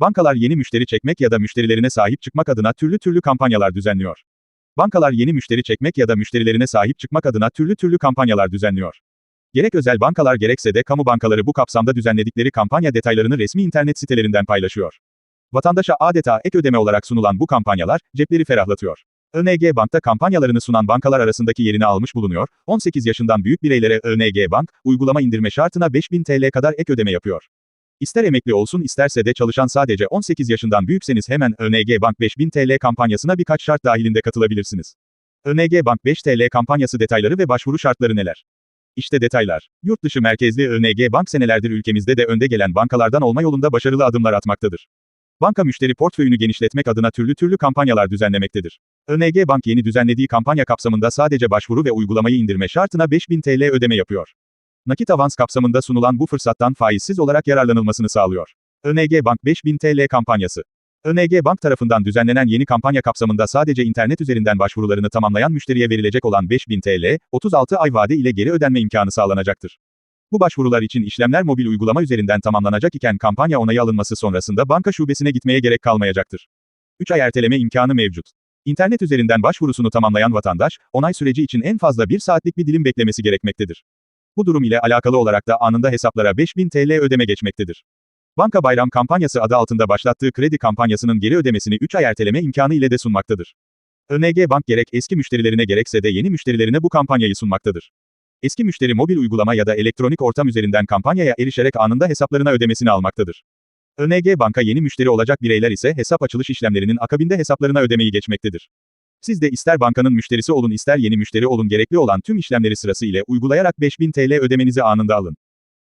Bankalar yeni müşteri çekmek ya da müşterilerine sahip çıkmak adına türlü türlü kampanyalar düzenliyor. Bankalar yeni müşteri çekmek ya da müşterilerine sahip çıkmak adına türlü türlü kampanyalar düzenliyor. Gerek özel bankalar gerekse de kamu bankaları bu kapsamda düzenledikleri kampanya detaylarını resmi internet sitelerinden paylaşıyor. Vatandaşa adeta ek ödeme olarak sunulan bu kampanyalar, cepleri ferahlatıyor. ÖNG Bank'ta kampanyalarını sunan bankalar arasındaki yerini almış bulunuyor, 18 yaşından büyük bireylere ÖNG Bank, uygulama indirme şartına 5000 TL kadar ek ödeme yapıyor. İster emekli olsun isterse de çalışan sadece 18 yaşından büyükseniz hemen ÖNG Bank 5000 TL kampanyasına birkaç şart dahilinde katılabilirsiniz. ÖNG Bank 5 TL kampanyası detayları ve başvuru şartları neler? İşte detaylar. Yurt dışı merkezli ÖNG Bank senelerdir ülkemizde de önde gelen bankalardan olma yolunda başarılı adımlar atmaktadır. Banka müşteri portföyünü genişletmek adına türlü türlü kampanyalar düzenlemektedir. ÖNG Bank yeni düzenlediği kampanya kapsamında sadece başvuru ve uygulamayı indirme şartına 5000 TL ödeme yapıyor. Nakit avans kapsamında sunulan bu fırsattan faizsiz olarak yararlanılmasını sağlıyor. ÖNG Bank 5000 TL kampanyası. ÖNG Bank tarafından düzenlenen yeni kampanya kapsamında sadece internet üzerinden başvurularını tamamlayan müşteriye verilecek olan 5000 TL, 36 ay vade ile geri ödenme imkanı sağlanacaktır. Bu başvurular için işlemler mobil uygulama üzerinden tamamlanacak iken kampanya onayı alınması sonrasında banka şubesine gitmeye gerek kalmayacaktır. 3 ay erteleme imkanı mevcut. İnternet üzerinden başvurusunu tamamlayan vatandaş, onay süreci için en fazla 1 saatlik bir dilim beklemesi gerekmektedir. Bu durum ile alakalı olarak da anında hesaplara 5000 TL ödeme geçmektedir. Banka Bayram kampanyası adı altında başlattığı kredi kampanyasının geri ödemesini 3 ay erteleme imkanı ile de sunmaktadır. ÖNG Bank gerek eski müşterilerine gerekse de yeni müşterilerine bu kampanyayı sunmaktadır. Eski müşteri mobil uygulama ya da elektronik ortam üzerinden kampanyaya erişerek anında hesaplarına ödemesini almaktadır. ÖNG Bank'a yeni müşteri olacak bireyler ise hesap açılış işlemlerinin akabinde hesaplarına ödemeyi geçmektedir. Siz de ister bankanın müşterisi olun ister yeni müşteri olun gerekli olan tüm işlemleri sırası ile uygulayarak 5000 TL ödemenizi anında alın.